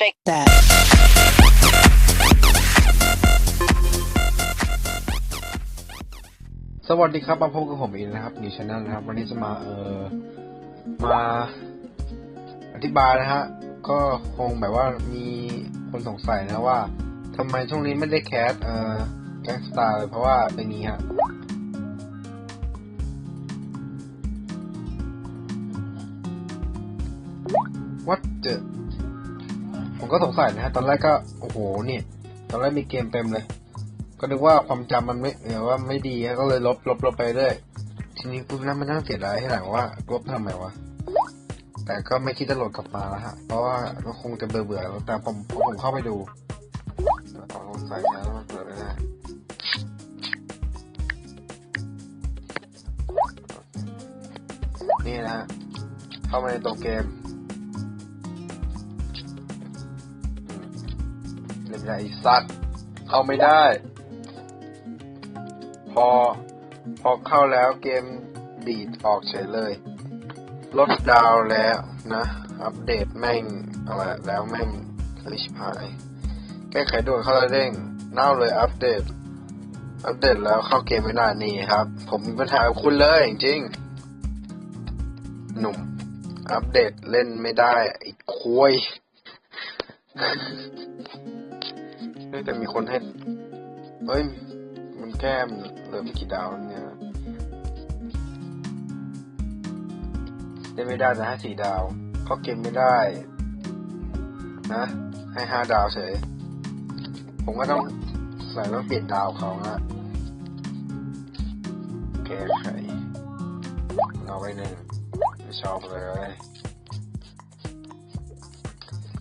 that. สวัสดีครับ มาพบกับผมอีกนะครับนิวชาแนลนะครับ วันนี้จะมาเออมาอธิบายนะฮะ ก็คงแบบว่ามีคนสงสัยนะว่าทำไมช่วงนี้ไม่ได้แคสเอ่อแก๊งสตาร์เลยเพราะว่าเป็นนี้ฮะวัดเจอ ผมก็สงสัยนะฮะตอนแรกก็โอ้โหเนี่ยตอนแรกมีเกมเต็มเลย ก็นึกว่าความจำมันไม่เออว่าไม่ดีก็เลยลบลบลบไปเรื่อยทีนี้ปุ๊บนั้นมันน่าเสียดายให้หลังว่าลบทำไมวะแต่ก็ไม่คิดจะโหลดกลับมาแล้วฮะเพราะว่าก็คงจะเบื่อเบื่อแล้วแต่ผมผมเข้าไปดูเอาสงสัยนะแล้วมันเปิดไม่ได้นี่นะฮะเข้ามาในตัวเกม เล่นไม่ไอ้สัตว์เข้าไม่ได้ พอพอเข้าแล้วเกมดีดออกเฉยเลย ลดดาวแล้วนะ อัปเดตแม่งอะไรแล้วแม่งลิชพาย แก้ไขด่วนเข้าแล้วเด้งเน่าเลยอัปเดต อัปเดตแล้วเข้าเกมไม่ได้นี่ครับ ผมมีปัญหากับคุณเลยจริง หนุ่ม อัปเดตเล่นไม่ได้ไอ้คุย เฮ้ยแต่มีคนให้ เฮ้ย มันแก้มเหลือไม่กี่ดาวเนี่ยเล่นไม่ได้แต่ให้สี่ดาวเข้าเกมไม่ได้ นะ ให้ห้าดาวเฉย ผมก็ต้องใส่ต้องเปลี่ยนดาวเขานะแก้ไขเอาไว้หนึ่งไม่ชอบเลย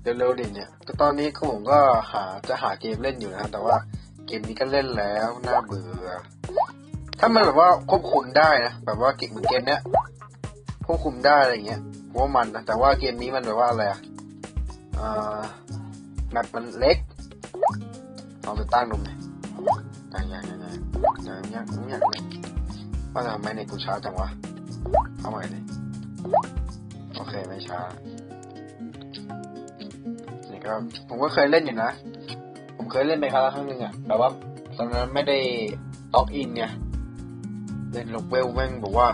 เร็วๆดิเนี่ยตอนนี้ผมก็หาจะหาเกมเล่นอยู่นะ แต่ว่าเกมนี้ก็เล่นแล้วน่าเบื่อ ถ้ามันแบบว่าควบคุมได้นะแบบว่าเกมเหมือนเกมเนี้ยควบคุมได้อะไรเงี้ยว่ามันนะแต่ว่าเกมนี้มันแบบว่าอะไรอะอ่าแมปมันเล็กเอาไปตั้งดูไหมตั้งยังยังยังยังยังยังยังว่าทำไมในกูช้าจังวะเอาใหม่เลยโอเคไม่ช้า นี่ก็ผมก็เคยเล่นอยู่นะ ผมเคยเล่นไปครั้งละครั้งหนึ่งอะแต่ว่าตอนนั้นไม่ได้ล็อกอินไงเล่นลกเวลแม่งบอกว่า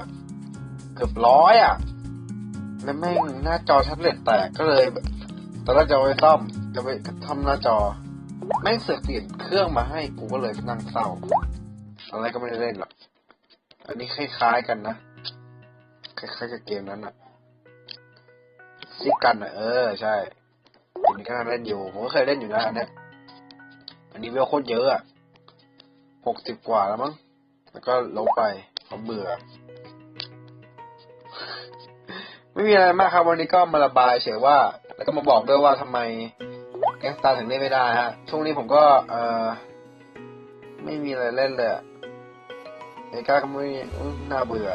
เกือบร้อยอะแล้วแม่งหน้าจอแท็บเล็ตแตกก็เลยตอนแรกจะไปซ่อมจะไปทำหน้าจอแม่งเสือกเปลี่ยนเครื่องมาให้กูก็เลยนั่งเศร้าอนแรกก็ไม่ได้เล่นหรอกอันนี้คล้ายๆกันนะคล้ายๆกับเกมนั้นอะซิกกันอะเออ ใช่ กมนี้ก็เล่นอยู่ ผมก็เคยเล่นอยู่นะอันเนี้ยอันนี้เวลโคตรเยอะอะหกสิบกว่าแล้วมั้ง แล้วก็ลบไปเพราเบื่อ ไม่มีอะไรมากครับ วันนี้ก็มาระบายเฉยว่า แล้วก็มาบอกด้วยว่าทำไมแก๊งสตาถึงเล่นไม่ได้ฮะ ช่วงนี้ผมก็ เออไม่มีอะไรเล่นเลยอะเอก้าก็ไม่น่าเบื่อ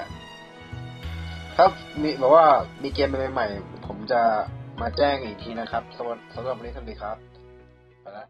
ครับมีแบบว่ามีเกมใหม่ๆผมจะ มาแจ้งอีกทีนะครับสำหรับสำหรับวันนี้สวัสดีครับ ไปละ